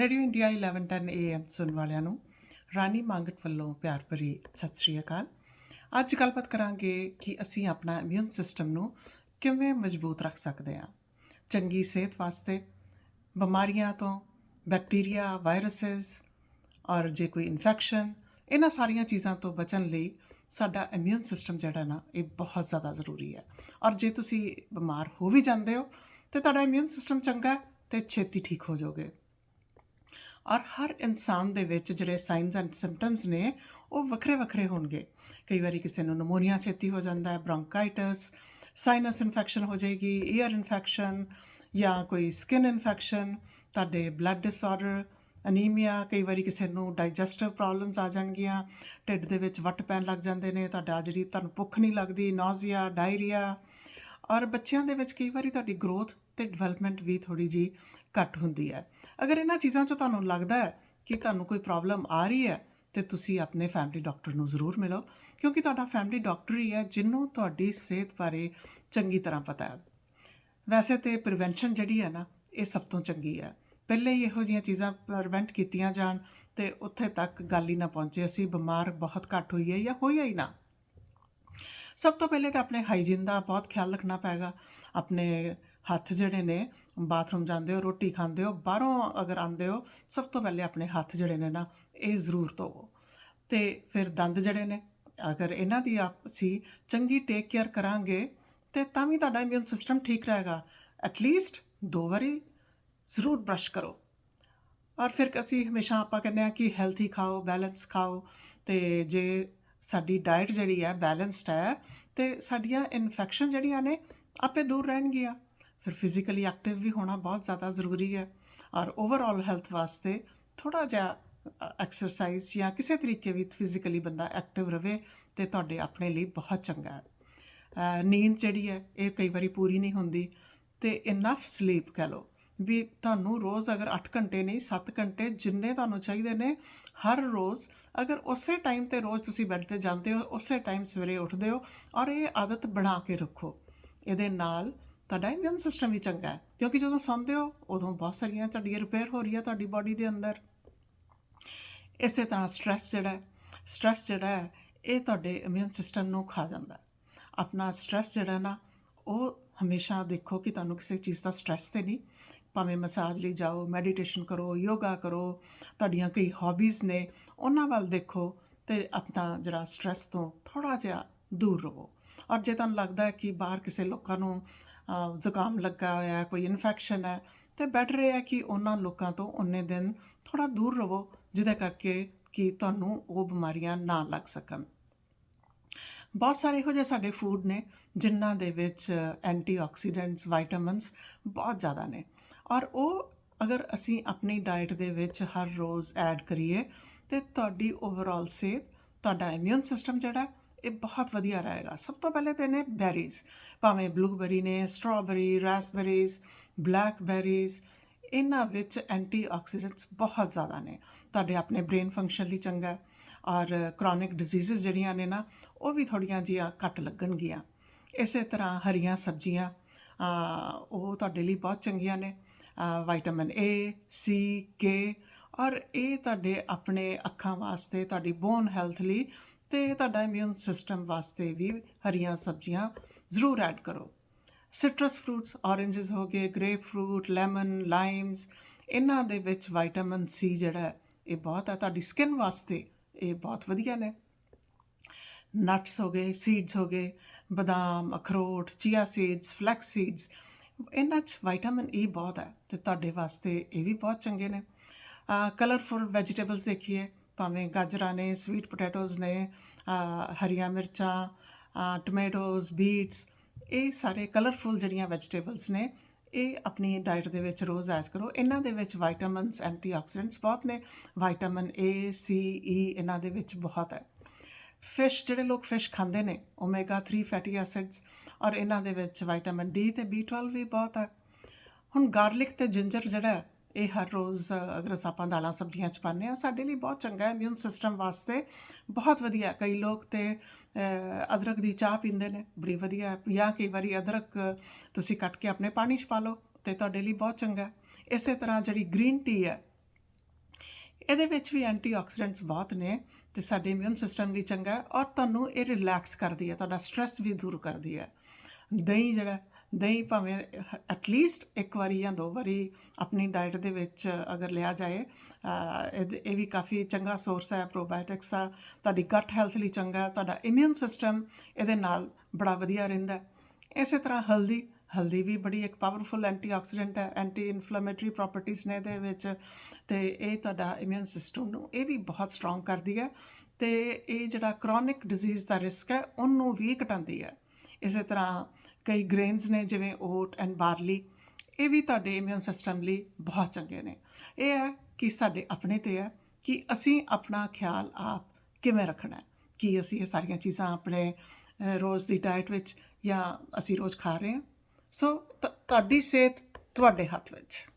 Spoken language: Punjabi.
ਰੇਡੀਓ ਇੰਡੀਆ 1110 AM ਸੁਣ ਵਾਲਿਆਂ ਨੂੰ ਰਾਣੀ ਮੰਗਟ ਵੱਲੋਂ ਪਿਆਰ ਭਰੀ ਸਤਿ ਸ਼੍ਰੀ ਅਕਾਲ। ਅੱਜ ਗੱਲਬਾਤ ਕਰਾਂਗੇ ਕਿ ਅਸੀਂ ਆਪਣਾ ਇਮਿਊਨ ਸਿਸਟਮ ਨੂੰ ਕਿਵੇਂ ਮਜ਼ਬੂਤ ਰੱਖ ਸਕਦੇ ਹਾਂ। ਚੰਗੀ ਸਿਹਤ ਵਾਸਤੇ, ਬਿਮਾਰੀਆਂ ਤੋਂ, ਬੈਕਟੀਰੀਆ, ਵਾਇਰਸਸ ਔਰ ਜੇ ਕੋਈ ਇਨਫੈਕਸ਼ਨ ਇਹਨਾਂ ਸਾਰੀਆਂ ਚੀਜ਼ਾਂ ਤੋਂ ਬਚਣ ਲਈ ਸਾਡਾ ਇਮਿਊਨ ਸਿਸਟਮ ਜਿਹੜਾ ਨਾ, ਇਹ ਬਹੁਤ ਜ਼ਿਆਦਾ ਜ਼ਰੂਰੀ ਹੈ। ਔਰ ਜੇ ਤੁਸੀਂ ਬਿਮਾਰ ਹੋ ਵੀ ਜਾਂਦੇ ਹੋ, ਤੇ ਤੁਹਾਡਾ ਇਮਿਊਨ ਸਿਸਟਮ ਚੰਗਾ ਹੈ ਤੇ ਛੇਤੀ ਠੀਕ ਹੋ ਜਾਓਗੇ। ਔਰ ਹਰ ਇਨਸਾਨ ਦੇ ਵਿੱਚ ਜਿਹੜੇ ਸਾਈਨਸ ਐਂਡ ਸਿੰਪਟਮਸ ਨੇ, ਉਹ ਵੱਖਰੇ ਵੱਖਰੇ ਹੋਣਗੇ। ਕਈ ਵਾਰੀ ਕਿਸੇ ਨੂੰ ਨਮੋਨੀਆ ਛੇਤੀ ਹੋ ਜਾਂਦਾ ਹੈ ਬ੍ਰੌਂਕਾਈਟਸ ਸਾਈਨਸ ਇਨਫੈਕਸ਼ਨ ਹੋ ਜਾਏਗੀ ਈਅਰ ਇਨਫੈਕਸ਼ਨ ਜਾਂ ਕੋਈ ਸਕਿਨ ਇਨਫੈਕਸ਼ਨ ਤੁਹਾਡੇ ਬਲੱਡ ਡਿਸਆਰਡਰ ਅਨੀਮੀਆ ਕਈ ਵਾਰੀ ਕਿਸੇ ਨੂੰ ਡਾਈਜੈਸਟਿਵ ਪ੍ਰੋਬਲਮਸ ਆ ਜਾਣਗੀਆਂ, ਢਿੱਡ ਦੇ ਵਿੱਚ ਵੱਟ ਪੈਣ ਲੱਗ ਜਾਂਦੇ ਨੇ, ਤੁਹਾਡਾ ਜਿਹੜੀ ਤੁਹਾਨੂੰ ਭੁੱਖ ਨਹੀਂ ਲੱਗਦੀ ਨੌਜ਼ੀਆ ਡਾਇਰੀਆ ਔਰ ਬੱਚਿਆਂ ਦੇ ਵਿੱਚ ਕਈ ਵਾਰੀ ਤੁਹਾਡੀ ਗਰੋਥ ਤੇ ਡਿਵੈਲਪਮੈਂਟ ਵੀ ਥੋੜੀ ਜੀ ਘੱਟ ਹੁੰਦੀ ਹੈ। ਅਗਰ ਇਹਨਾਂ ਚੀਜ਼ਾਂ 'ਚੋਂ ਤੁਹਾਨੂੰ ਲੱਗਦਾ ਹੈ ਕਿ ਤੁਹਾਨੂੰ ਕੋਈ ਪ੍ਰੋਬਲਮ ਆ ਰਹੀ ਹੈ, ਤੇ ਤੁਸੀਂ ਆਪਣੇ ਫੈਮਿਲੀ ਡਾਕਟਰ ਨੂੰ ਜ਼ਰੂਰ ਮਿਲੋ, ਕਿਉਂਕਿ ਤੁਹਾਡਾ ਫੈਮਿਲੀ ਡਾਕਟਰ ਹੀ ਹੈ ਜਿਹਨੂੰ ਤੁਹਾਡੀ ਸਿਹਤ ਬਾਰੇ ਚੰਗੀ ਤਰ੍ਹਾਂ ਪਤਾ ਹੈ। ਵੈਸੇ ਤੇ ਪ੍ਰੀਵੈਂਸ਼ਨ ਜਿਹੜੀ ਹੈ ਨਾ, ਇਹ ਸਭ ਤੋਂ ਚੰਗੀ ਹੈ। ਪਹਿਲੇ ਹੀ ਇਹੋ ਜਿਹੀਆਂ ਚੀਜ਼ਾਂ ਪ੍ਰੀਵੈਂਟ ਕੀਤੀਆਂ ਜਾਣ, ਤੇ ਉੱਥੇ ਤੱਕ ਗੱਲ ਹੀ ਨਾ ਪਹੁੰਚੇ, ਅਸੀਂ ਬਿਮਾਰ ਬਹੁਤ ਘੱਟ ਹੋਈਏ ਜਾਂ ਹੋਇਆ ਹੀ ਨਾ। ਸਭ ਤੋਂ ਪਹਿਲੇ ਤਾਂ ਆਪਣੇ ਹਾਈਜੀਨ ਦਾ ਬਹੁਤ ਖਿਆਲ ਰੱਖਣਾ ਪੈਗਾ ਆਪਣੇ ਹੱਥ ਜਿਹੜੇ ਨੇ, ਬਾਥਰੂਮ ਜਾਂਦੇ ਹੋ, ਰੋਟੀ ਖਾਂਦੇ ਹੋ, ਬਾਹਰੋਂ ਅਗਰ ਆਉਂਦੇ ਹੋ, ਸਭ ਤੋਂ ਪਹਿਲੇ ਆਪਣੇ ਹੱਥ ਜਿਹੜੇ ਨੇ ਨਾ, ਇਹ ਜ਼ਰੂਰ ਧੋਵੋ। ਤੇ ਫਿਰ ਦੰਦ ਜਿਹੜੇ ਨੇ, ਅਗਰ ਇਹਨਾਂ ਦੀ ਆਪ ਅਸੀਂ ਚੰਗੀ ਟੇਕ ਕੇਅਰ ਕਰਾਂਗੇ, ਤੇ ਤਾਂ ਵੀ ਤੁਹਾਡਾ ਇਮਿਊਨ ਸਿਸਟਮ ਠੀਕ ਰਹੇਗਾ। ਐਟਲੀਸਟ ਦੋ ਵਾਰੀ ਜ਼ਰੂਰ ਬ੍ਰਸ਼ ਕਰੋ। ਔਰ ਫਿਰ ਅਸੀਂ ਹਮੇਸ਼ਾ ਆਪਾਂ ਕਹਿੰਦੇ ਆ ਕਿ ਹੈਲਥੀ ਖਾਓ ਬੈਲੈਂਸ ਖਾਓ, ਤੇ ਜੇ ਸਾਡੀ ਡਾਈਟ ਜਿਹੜੀ ਹੈ ਬੈਲੈਂਸਡ ਹੈ ਤੇ ਸਾਡੀਆਂ ਇਨਫੈਕਸ਼ਨ ਜਿਹੜੀਆਂ ਨੇ ਆਪੇ ਦੂਰ ਰਹਿਣਗੀਆਂ। ਫਿਰ ਫਿਜ਼ੀਕਲੀ ਐਕਟਿਵ ਵੀ ਹੋਣਾ ਬਹੁਤ ਜ਼ਿਆਦਾ ਜ਼ਰੂਰੀ ਹੈ। ਔਰ ਓਵਰਆਲ ਹੈਲਥ ਵਾਸਤੇ ਥੋੜਾ ਜਿਹਾ ਐਕਸਰਸਾਈਜ਼ ਜਾਂ ਕਿਸੇ ਤਰੀਕੇ ਵੀ ਫਿਜ਼ੀਕਲੀ ਬੰਦਾ ਐਕਟਿਵ ਰਵੇ ਤੇ ਤੁਹਾਡੇ ਆਪਣੇ ਲਈ ਬਹੁਤ ਚੰਗਾ ਹੈ। ਨੀਂਦ ਜਿਹੜੀ ਹੈ, ਇਹ ਕਈ ਵਾਰੀ ਪੂਰੀ ਨਹੀਂ ਹੁੰਦੀ ਤੇ ਇਨਫ ਸਲੀਪ ਕਹ ਲਓ। ਵੀ ਤੁਹਾਨੂੰ ਰੋਜ਼ ਅਗਰ 8 ਘੰਟੇ ਨਹੀਂ 7 ਘੰਟੇ ਜਿੰਨੇ ਤੁਹਾਨੂੰ ਚਾਹੀਦੇ ਨੇ, ਹਰ ਰੋਜ਼ ਅਗਰ ਉਸੇ ਟਾਈਮ ਤੇ ਰੋਜ਼ ਤੁਸੀਂ ਬੈੱਡ ਤੇ ਜਾਂਦੇ ਹੋ, ਉਸੇ ਟਾਈਮ ਸਵੇਰੇ ਉੱਠਦੇ ਹੋ ਔਰ ਇਹ ਆਦਤ ਬਣਾ ਕੇ ਰੱਖੋ। ਇਹਦੇ ਨਾਲ ਤੁਹਾਡਾ ਇਮਿਊਨ ਸਿਸਟਮ ਵੀ ਚੰਗਾ ਹੈ, ਕਿਉਂਕਿ ਜਦੋਂ ਸੌਂਦੇ ਹੋ, ਉਦੋਂ ਬਹੁਤ ਸਾਰੀਆਂ ਤੁਹਾਡੀ ਰਿਪੇਅਰ ਹੋ ਰਹੀ ਹੈ ਤੁਹਾਡੀ ਬਾਡੀ ਦੇ ਅੰਦਰ। ਇਸੇ ਤਰ੍ਹਾਂ ਸਟ्रेस ਜਿਹੜਾ ਹੈ ਸਟ्रेस ਜਿਹੜਾ ਹੈ, ਇਹ ਤੁਹਾਡੇ ਇਮਿਊਨ ਸਿਸਟਮ ਨੂੰ ਖਾ ਜਾਂਦਾ ਹੈ। ਆਪਣਾ ਸਟ्रेस ਜਿਹੜਾ ਨਾ, ਉਹ ਹਮੇਸ਼ਾ ਦੇਖੋ ਕਿ ਤੁਹਾਨੂੰ ਕਿਸੇ ਚੀਜ਼ ਦਾ ਸਟ्रेस ਤੇ ਨਹੀਂ ਭਾਵੇਂ ਮਸਾਜ ਲਈ ਜਾਓ ਮੈਡੀਟੇਸ਼ਨ ਕਰੋ ਯੋਗਾ ਕਰੋ, ਤੁਹਾਡੀਆਂ ਕਈ ਹੌਬੀਜ਼ ਨੇ, ਉਹਨਾਂ ਵੱਲ ਦੇਖੋ ਤੇ ਆਪਣਾ ਜਿਹੜਾ ਸਟ्रेस ਤੋਂ ਥੋੜਾ ਜਿਹਾ ਦੂਰ ਰਹੋ। ਔਰ ਜੇ ਤੁਹਾਨੂੰ ਲੱਗਦਾ ਹੈ ਕਿ ਬਾਹਰ ਕਿਸੇ ਲੋਕਾਂ ਨੂੰ ਜ਼ੁਕਾਮ ਲੱਗਾ ਹੋਇਆ ਹੈ, ਕੋਈ ਇਨਫੈਕਸ਼ਨ ਹੈ, ਤੇ ਬੈਟਰ ਇਹ ਹੈ ਕਿ ਉਹਨਾਂ ਲੋਕਾਂ ਤੋਂ ਉਹਨੇ ਦਿਨ ਥੋੜਾ ਦੂਰ ਰਹੋ, ਜਿਹਦੇ ਕਰਕੇ ਕਿ ਤੁਹਾਨੂੰ ਉਹ ਬਿਮਾਰੀਆਂ ਨਾ ਲੱਗ ਸਕਣ। ਬਹੁਤ ਸਾਰੇ ਇਹੋ ਜਿਹੇ ਸਾਡੇ ਫੂਡ ਨੇ, ਜਿਨ੍ਹਾਂ ਦੇ ਵਿੱਚ ਐਂਟੀਆਕਸੀਡੈਂਟਸ ਵਿਟਾਮਿਨਸ ਬਹੁਤ ਜ਼ਿਆਦਾ ਨੇ। ਔਰ ਉਹ ਅਗਰ ਅਸੀਂ ਆਪਣੀ ਡਾਈਟ ਦੇ ਵਿੱਚ ਹਰ ਰੋਜ਼ ਐਡ ਕਰੀਏ, ਤੇ ਤੁਹਾਡੀ ਓਵਰਆਲ ਸਿਹਤ, ਤੁਹਾਡਾ ਇਮਿਊਨ ਸਿਸਟਮ ਜਿਹੜਾ, ਇਹ ਬਹੁਤ ਵਧੀਆ ਰਹੇਗਾ। ਸਭ ਤੋਂ ਪਹਿਲੇ ਤੇ ਨੇ ਬੈਰੀਜ਼ ਭਾਵੇਂ ਬਲੂਬੈਰੀ ਨੇ ਸਟ੍ਰਾਬੇਰੀ ਰੈਸਬੈਰੀਜ਼ ਬਲੈਕਬੈਰੀਜ਼ ਇਹਨਾਂ ਵਿੱਚ ਐਂਟੀਆਕਸੀਡੈਂਟਸ ਬਹੁਤ ਜ਼ਿਆਦਾ ਨੇ। ਤੁਹਾਡੇ ਆਪਣੇ ਬ੍ਰੇਨ ਫੰਕਸ਼ਨ ਲਈ ਚੰਗਾ ਔਰ ਕ੍ਰੋਨਿਕ ਡਿਜ਼ੀਜ਼ਸ ਜਿਹੜੀਆਂ ਨੇ ਨਾ, ਉਹ ਵੀ ਥੋੜੀਆਂ ਜਿਹੀਆਂ ਘੱਟ ਲੱਗਣਗੀਆਂ। ਇਸੇ ਤਰ੍ਹਾਂ ਹਰੀਆਂ ਸਬਜ਼ੀਆਂ ਉਹ ਤੁਹਾਡੇ ਲਈ ਬਹੁਤ ਚੰਗੀਆਂ ਨੇ। ਵਿਟਾਮਿਨ ਏ ਸੀ ਕੇ ਔਰ ਇਹ ਤੁਹਾਡੇ ਆਪਣੇ ਅੱਖਾਂ ਵਾਸਤੇ, ਤੁਹਾਡੀ ਬੋਨ ਹੈਲਥ ਲਈ ਤੇ ਤੁਹਾਡਾ ਇਮਿਊਨ ਸਿਸਟਮ ਵਾਸਤੇ ਵੀ ਹਰੀਆਂ ਸਬਜ਼ੀਆਂ ਜ਼ਰੂਰ ਐਡ ਕਰੋ। ਸਿਟਰਸ ਫਰੂਟਸ ਔਰੇਂਜਸ ਹੋ ਗਏ ਗ੍ਰੇਪ ਫਰੂਟ ਲੈਮਨ ਲਾਈਮਸ ਇਹਨਾਂ ਦੇ ਵਿੱਚ ਵਿਟਾਮਿਨ ਸੀ ਜਿਹੜਾ ਇਹ ਬਹੁਤ ਹੈ, ਤੁਹਾਡੀ ਸਕਿਨ ਵਾਸਤੇ ਇਹ ਬਹੁਤ ਵਧੀਆ ਨੇ। ਨਟਸ ਹੋ ਗਏ ਸੀਡਸ ਹੋ ਗਏ, ਬਦਾਮ, ਅਖਰੋਟ ਚੀਆ ਸੀਡਸ ਫਲੈਕਸ ਸੀਡਸ ਇਹਨਾਂ 'ਚ ਵਿਟਾਮਿਨ ਈ e ਬਹੁਤ ਹੈ ਤੇ ਤੁਹਾਡੇ ਵਾਸਤੇ ਇਹ ਵੀ ਬਹੁਤ ਚੰਗੇ ਨੇ। ਕਲਰਫੁਲ ਵੈਜੀਟੇਬਲਸ ਦੇਖੀਏ, ਭਾਵੇਂ ਗਾਜਰਾਂ ਨੇ ਸਵੀਟ ਪੋਟੈਟੋਜ਼ ਨੇ ਹਰੀਆਂ ਮਿਰਚਾਂ ਟੋਮੈਟੋਜ਼ ਬੀਟਸ ਇਹ ਸਾਰੇ ਕਲਰਫੁਲ ਜਿਹੜੀਆਂ ਵੈਜੀਟੇਬਲਸ ਨੇ, ਇਹ ਆਪਣੀ ਡਾਈਟ ਦੇ ਵਿੱਚ ਰੋਜ਼ ਐਡ ਕਰੋ। ਇਹਨਾਂ ਦੇ ਵਿੱਚ ਵਿਟਾਮਿਨਸ ਐਂਟੀਆਕਸੀਡੈਂਟਸ ਬਹੁਤ ਨੇ। ਵਿਟਾਮਿਨ ਏ ਸੀ ਈ ਇਹਨਾਂ ਦੇ ਵਿੱਚ ਬਹੁਤ ਹੈ। ਫਿਸ਼ ਜਿਹੜੇ ਲੋਕ ਫਿਸ਼ ਖਾਂਦੇ ਨੇ ਓਮੇਗਾ 3 ਫੈਟੀ ਐਸਿਡਸ ਔਰ ਇਹਨਾਂ ਦੇ ਵਿੱਚ ਵਿਟਾਮਿਨ ਡੀ ਤੇ B12 ਵੀ ਬਹੁਤ ਹੈ ਹੁਣ ਗਾਰਲਿਕ ਤੇ ਜਿੰਜਰ ਜਿਹੜਾ, ਇਹ ਹਰ ਰੋਜ਼, ਅਗਰ ਅਸੀਂ ਆਪਾਂ ਦਾਲਾਂ ਸਬਜ਼ੀਆਂ ਚ ਪਾਉਂਦੇ ਆ ਸਾਡੇ ਲਈ ਬਹੁਤ ਚੰਗਾ ਹੈ ਇਮਿਊਨ ਸਿਸਟਮ ਵਾਸਤੇ ਬਹੁਤ ਵਧੀਆ ਕਈ ਲੋਕ ਤੇ ਅਦਰਕ ਦੀ ਚਾਹ ਪੀਂਦੇ ਨੇ, ਬੜੀ ਵਧੀਆ ਜਾਂ ਕਈ ਵਾਰੀ ਅਦਰਕ ਤੁਸੀਂ ਕੱਟ ਕੇ ਆਪਣੇ ਪਾਣੀ ਚ ਪਾ ਲਓ, ਤੇ ਤੁਹਾਡੇ ਲਈ ਬਹੁਤ ਚੰਗਾ ਇਸੇ ਤਰ੍ਹਾਂ ਜਿਹੜੀ ਗ੍ਰੀਨ ਟੀ ਹੈ, ਇਹਦੇ ਵਿੱਚ ਵੀ ਐਂਟੀਆਕਸੀਡੈਂਟਸ ਬਹੁਤ ਨੇ। ਤੇ ਸਾਡੇ ਇਮਿਊਨ ਸਿਸਟਮ ਲਈ ਚੰਗਾ ਹੈ ਔਰ ਤੁਹਾਨੂੰ ਇਹ ਰਿਲੈਕਸ ਕਰਦੀ ਹੈ, ਤੁਹਾਡਾ ਸਟ੍ਰੈਸ ਵੀ ਦੂਰ ਕਰਦੀ ਹੈ। ਦਹੀਂ ਜਿਹੜਾ, ਦਹੀਂ ਭਾਵੇਂ ਐਟਲੀਸਟ ਇੱਕ ਵਾਰੀ ਜਾਂ ਦੋ ਵਾਰੀ ਆਪਣੀ ਡਾਈਟ ਦੇ ਵਿੱਚ ਅਗਰ ਲਿਆ ਜਾਏ ਇਹ ਵੀ ਕਾਫੀ ਚੰਗਾ ਸੋਰਸ ਹੈ ਪ੍ਰੋਬਾਇਓਟਿਕਸ ਦਾ, ਤੁਹਾਡੀ ਗਟ ਹੈਲਥ ਲਈ ਚੰਗਾ ਤੁਹਾਡਾ ਇਮਿਊਨ ਸਿਸਟਮ ਇਹਦੇ ਨਾਲ ਬੜਾ ਵਧੀਆ ਰਹਿੰਦਾ ਇਸੇ ਤਰ੍ਹਾਂ ਹਲਦੀ ਹਲਦੀ ਵੀ ਬੜੀ ਇੱਕ ਪਾਵਰਫੁਲ ਐਂਟੀਆਕਸੀਡੈਂਟ ਹੈ ਐਂਟੀ ਇਨਫਲੇਮੇਟਰੀ ਪ੍ਰੋਪਰਟੀਆਂ ਨੇ ਇਹਦੇ ਵਿੱਚ ਤੇ ਇਹ ਤੁਹਾਡਾ ਇਮਿਊਨ ਸਿਸਟਮ ਨੂੰ ਇਹ ਵੀ ਬਹੁਤ ਸਟਰੋਂਗ ਕਰਦੀ ਹੈ ਤੇ ਇਹ ਜਿਹੜਾ ਕ੍ਰੋਨਿਕ ਡਿਜ਼ੀਜ਼ ਦਾ ਰਿਸਕ ਹੈ, ਉਹਨੂੰ ਵੀ ਘਟਾਉਂਦੀ ਹੈ। ਇਸੇ ਤਰ੍ਹਾਂ ਕਈ ਗ੍ਰੇਨਸ ਨੇ ਜਿਵੇਂ ਓਟ ਐਂਡ ਬਾਰਲੀ ਇਹ ਵੀ ਤੁਹਾਡੇ ਇਮਿਊਨ ਸਿਸਟਮ ਲਈ ਬਹੁਤ ਚੰਗੇ ਨੇ। ਇਹ ਹੈ ਕਿ ਸਾਡੇ ਆਪਣੇ ਤੇ ਹੈ ਕਿ ਅਸੀਂ ਆਪਣਾ ਖਿਆਲ ਆਪ ਕਿਵੇਂ ਰੱਖਣਾ ਹੈ, ਕੀ ਅਸੀਂ ਇਹ ਸਾਰੀਆਂ ਚੀਜ਼ਾਂ ਆਪਣੇ ਰੋਜ਼ ਦੀ ਡਾਈਟ ਵਿੱਚ ਜਾਂ ਅਸੀਂ ਰੋਜ਼ ਖਾ ਰਹੇ ਹਾਂ। ਸੋ ਤ- ਤੁਹਾਡੀ ਸਿਹਤ ਤੁਹਾਡੇ ਹੱਥ ਵਿੱਚ।